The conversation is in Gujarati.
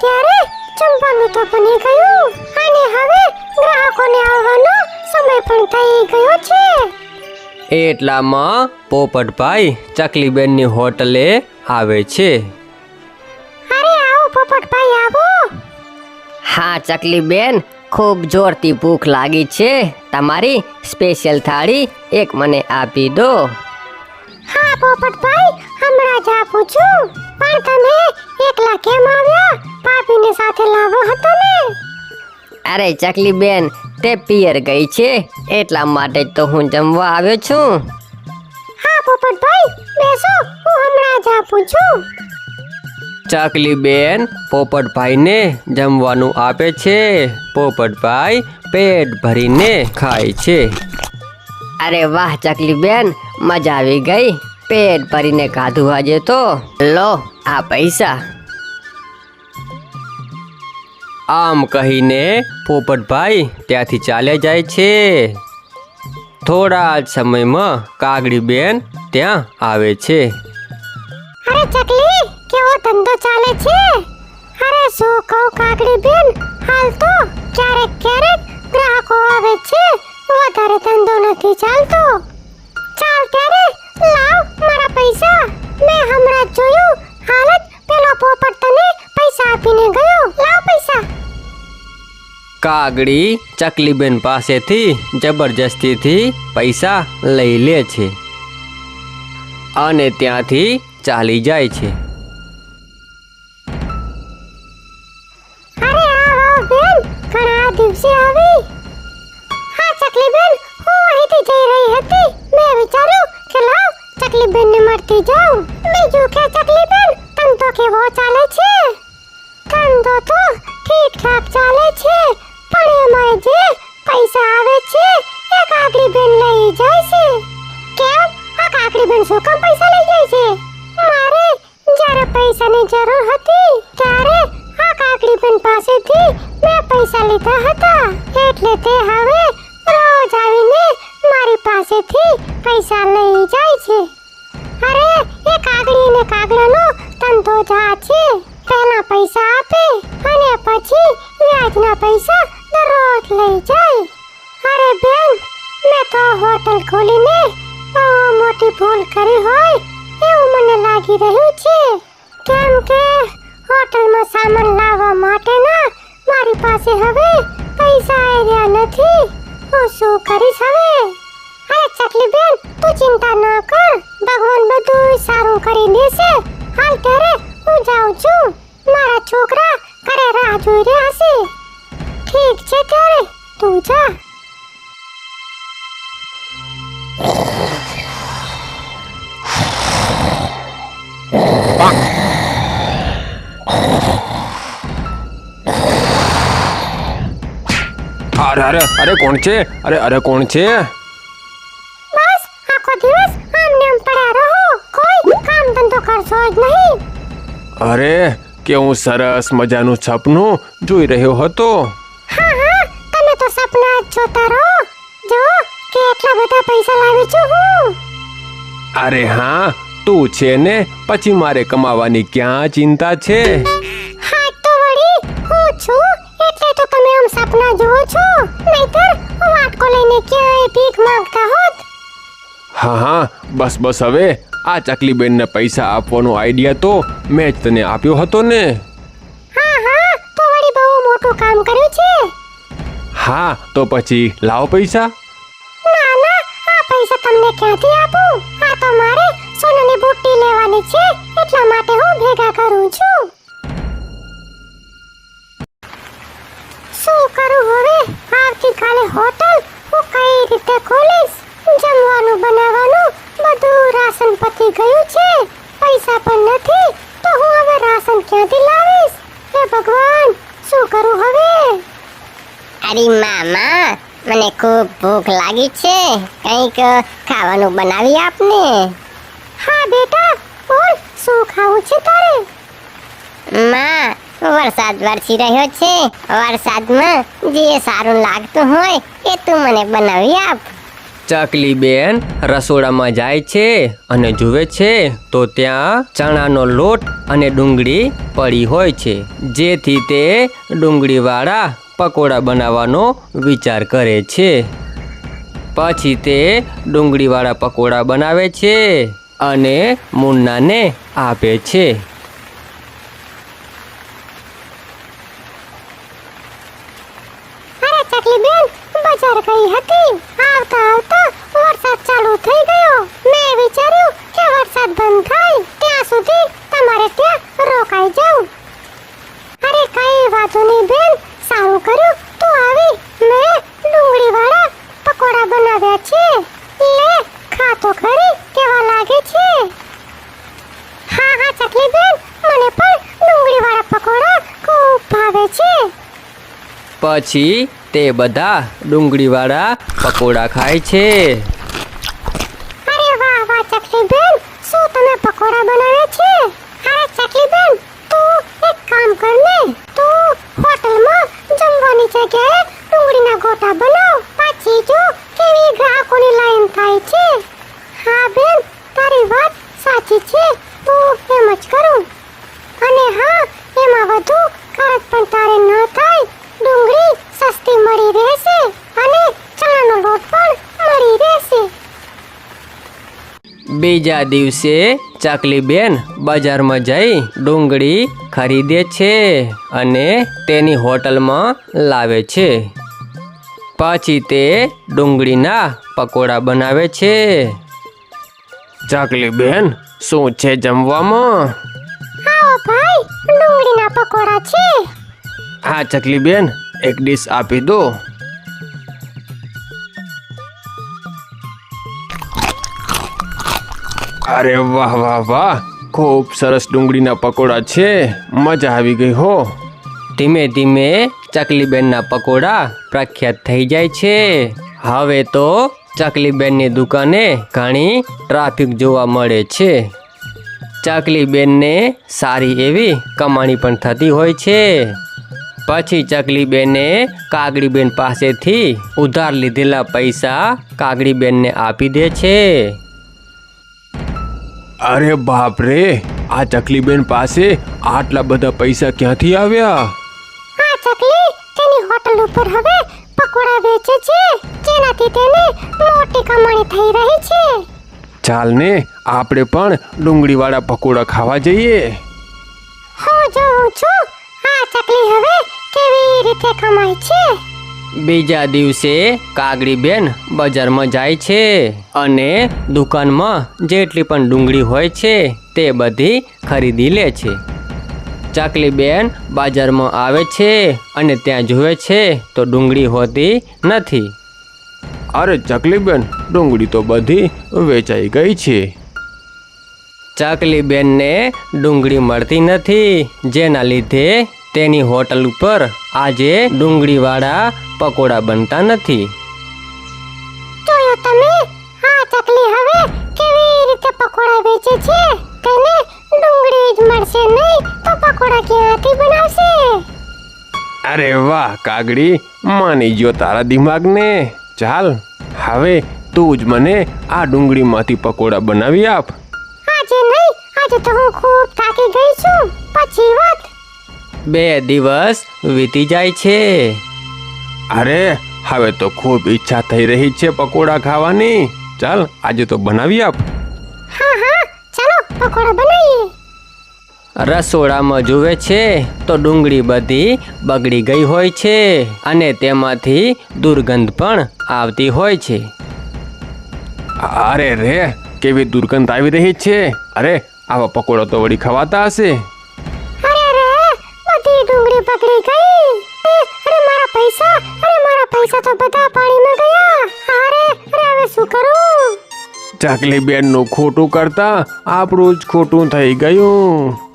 ત્યારે ચંપા બની ગયું. અને હવે ગ્રાહકોને આવવાનો સમય પણ થઈ ગયો છે. એટલામાં પોપટભાઈ ચકલીબેનની હોટલે આવે છે. અરે આવો પોપટભાઈ આવો. હા ચકલીબેન ખૂબ જોરથી ભૂખ લાગી છે. તમારી સ્પેશિયલ થાળી એક મને આપી દો. હા પોપટભાઈ હમણાં જ આપું છું. પણ તમે એકલા કેમ આવ્યા? પાપીને સાથે લાવો હતો ને. અરે ચકલી બેન તે પિયર ગઈ છે એટલા માટે તો હું જમવા આવ્યો છું. હા પોપટભાઈ બેસો હું હમણાં જ આપું છું. ચકલીબેન પોપટભાઈને જમવાનું આપે છે. પોપટભાઈ પેટ ભરીને ખાય છે. અરે વાહ ચકલી બેન મજા આવી ગઈ. પેટ ભરીને ખાધું આજે તો. લો આ પૈસા. આમ કહીને પોપટભાઈ ત્યાંથી ચાલે જાય છે. થોડા જ સમયમાં કાગડીબેન ત્યાં આવે છે. અરે ચકલી કેવો ધંધો ચાલે છે? અરે શું કહું કાગડી બેન હાલ તો ક્યારેક ક્યારેક ગ્રાહકો આવે છે. વધારે ધંધો નથી ચાલતો. ચાલ ત્યારે લાવ મારા પૈસા. મેં હમણાં જોયું હાલ જ પેલો પોપટ તને પૈસા આપીને ગયો. લાવ પૈસા. કાગડી ચકલીબેન પાસેથી જબરજસ્તીથી પૈસા લઈ લે છે. અને ત્યાંથી ચાલી જાય છે. અરે આવ બેન ઘણા દિવસે આવી બેન ને મળતી જાઉં? બીજું કે ચકલી બેન, ધંધો કેવો ચાલે છે? ધંધો તો ઠીક ઠાક ચાલે છે, પણ એમાં જે પૈસા આવે છે, એ કાકડી બેન લઈ જાય છે. કેમ? આ કાકડી બેન શું કામ પૈસા લઈ જાય છે? મારે જ્યારે પૈસાની જરૂર હતી, ત્યારે આ કાકડી બેન પાસેથી મેં પૈસા લીધા હતા. એટલે તે હવે રોજ આવીને મારી પાસેથી પૈસા લઈ જાય છે. કાગડી અને કાગડાનો ધંધો જ છે. પહેલા પૈસા આપે અને પછી વ્યાજના પૈસા દરરોજ લઈ જાય. અરે બેન, મેં તો હોટલ ખોલીને બહુ મોટી ભૂલ કરી હોય એવું મને લાગી રહ્યું છે. કેમ કે હોટલમાં સામાન લાવવા માટેના મારી પાસે હવે પૈસા આવ્યા નથી. હું શું કરીશ હવે? અરે ચકલી બેન, તું ચિંતા ન કર. ભગવાન બધું સારું કરી દેશે. હાલ ત્યારે હું જાઉં છું. મારા છોકરા ઘરે રાહ જોઈ રહ્યા છે. ઠીક છે ત્યારે, તું જા. અરે અરે અરે કોણ છે? અરે અરે કોણ છે? અરે કેવું સરસ મજાનું સપનું જોઈ રહ્યો હતો. હા હા તમે તો સપના જ જોતા રહો. જો કેટલા બધા પૈસા લાવી છું હું. અરે હા તું છે ને પછી મારે કમાવાની ક્યાં ચિંતા છે? હા તો વળી હું છું એટલે તો તમે આમ સપના જુઓ છો. નહીતર હું વાટકો લઈને ક્યાંય ભીખ માંગતા હોત. હા હા બસ બસ હવે આ ચકલીબેનને પૈસા આપવાનો આઈડિયા તો મેં જ તને આપ્યો હતો ને. હા હા તો વળી બહુ મોટું કામ કર્યું છે. હા તો પછી લાવ પૈસા. ના ના આ પૈસા તમને ક્યાંથી આપું? આ તો મારે સોનાની બુટ્ટી લેવાની છે. નથી તો હું હવે રાશન ક્યાંથી લાવીશ? હે ભગવાન શું કરું હવે? અરે મામા મને ખૂબ ભૂખ લાગી છે. કંઈક ખાવાનું બનાવી આપને. હા બેટા બોલ શું ખાવું છે તારે? માં વરસાદ વરસી રહ્યો છે. વરસાદમાં જે સારું લાગતું હોય એ તું મને બનાવી આપ. ચકલી બેન રસોડામાં જાય છે અને જુએ છે તો ત્યાં ચણાનો લોટ અને ડુંગળી પડી હોય છે. જેથી તે ડુંગળીવાળા પકોડા બનાવવાનો વિચાર કરે છે. પછી તે ડુંગળીવાળા પકોડા બનાવે છે અને મુન્નાને આપે છે. આવતા આવતા વરસાદ ચાલુ થઈ ગયો. મેં વિચાર્યું કે વરસાદ બંધ થાય, ત્યાં સુધી તમારે ત્યાં રોકાઈ જાઉં અરે કઈ વાતો નહીં બેન, સારું કર્યું. તું આવી, મેં ડુંગળીવાળા પકોડા બનાવ્યા છે. લે ખા તો ખરી, કેવા લાગે છે? હા હા, ચકલી બેન, મને પણ ડુંગળીવાળા પકોડા ખૂબ ભાવે છે. પછી તે બધા ડુંગળીવાળા પકોડા ખાય છે અરે વાહ વાહ ચકલી બેન શું તમે પકોડા બનાવ્યા છે અરે ચકલી બેન તું એક કામ કર ને તું હોટલમાં જમવાની જગ્યાએ ડુંગળીના ગોટા બનાવ પછી જો કેવી ગ્રાહકોની લાઈન થાય છે હા બેન તારી વાત સાચી છે તું એમ જ કરું અને હા એમાં વધુ ખર્ચ પણ તારે ન થાય ડુંગળી સસ્તી મળી રહેશે અને ચણાનો લોટ પણ મળી રહેશે. બીજા દિવસે ચકલી બેન બજારમાં જઈ ડુંગળી ખરીદે છે અને તેની હોટલમાં લાવે છે. પછી તે ડુંગળીના પકોડા બનાવે છે. ચકલી બેન શું છે જમવામાં? ડુંગળીના પકોડા છે? હા, ચકલી બેન, એક ડીશ આપી દો. અરે વાહ વાહ વાહ, ખૂબ સરસ ડુંગળીના પકોડા છે. મજા આવી ગઈ હો. ધીમે ધીમે ચકલીબેનના પકોડા પ્રખ્યાત થઈ જાય છે. હવે તો ચકલીબેનની દુકાને ઘણી ટ્રાફિક જોવા મળે છે. ચકલીબેનને સારી એવી કમાણી પણ થતી હોય છે. પછી ચકલીબેને કાગડીબેન પાસેથી ઉધાર લીધેલા પૈસા કાગડીબેનને આપી દે છે. અરે બાપ રે આ ચકલીબેન પાસે આટલા બધા પૈસા ક્યાંથી આવ્યા? આ ચકલી તેની હોટલ ઉપર હવે પકોડા વેચે છે જેનાથી તેને મોટી કમાણી થઈ રહી છે. ચાલ ને આપણે પણ ડુંગળીવાળા પકોડા ખાવા જઈએ. હું જોઉં છું. આ ચકલી હવે કેવી રીતે કમાય છે? બીજા દિવસે કાગડીબેન બજારમાં જાય છે અને દુકાનમાં જેટલી પણ ડુંગળી હોય છે તે બધી ખરીદી લે છે. ચકલીબેન બજારમાં આવે છે અને ત્યાં જુએ છે તો ડુંગળી હોતી નથી. અરે ચકલીબેન ડુંગળી તો બધી વેચાઈ ગઈ છે. ચકલીબેનને ડુંગળી મળતી નથી. જેના લીધે તેની હોટલ ઉપર આજે ડુંગળીવાળા પકોડા બનતા નથી. તમે? આ ચકલી હવે કેવી રીતે પકોડા વેચે છે? તેને ડુંગળી જ મળશે નહીં તો પકોડા ક્યાંથી બનાવશે? અરે વાહ કાગડી માની જો તારા દિમાગને. ચાલ હવે તું જ મને આ ડુંગળીમાંથી પકોડા બનાવી આપ. આજે નહીં આજે તો હું ખૂબ થાકી ગઈ છું. પછી વાત. બે દિવસ વીતી જાય છે. અરે હવે તો ખૂબ ઈચ્છા થઈ રહી છે પકોડા ખાવાની. ચાલ આજે તો બનાવી આપ. હા હા ચાલો પકોડા બનાવીએ. રસોડામાં જુએ છે તો ડુંગળી બધી બગડી ગઈ હોય છે અને તેમાંથી દુર્ગંધ પણ આવતી હોય છે. અરે રે કેવી દુર્ગંધ આવી રહી છે. અરે આવા પકોડા તો વળી ખવાતા હશે. અરે રે બધી ડુંગળી પકડી ગઈ. અરે મારા પૈસા અરે મારા પૈસા તો બધા પાણીમાં ગયા. અરે અરે હવે શું કરું? ચકલી બેનનું ખોટું કરતા આપણું જ ખોટું થઈ ગયું.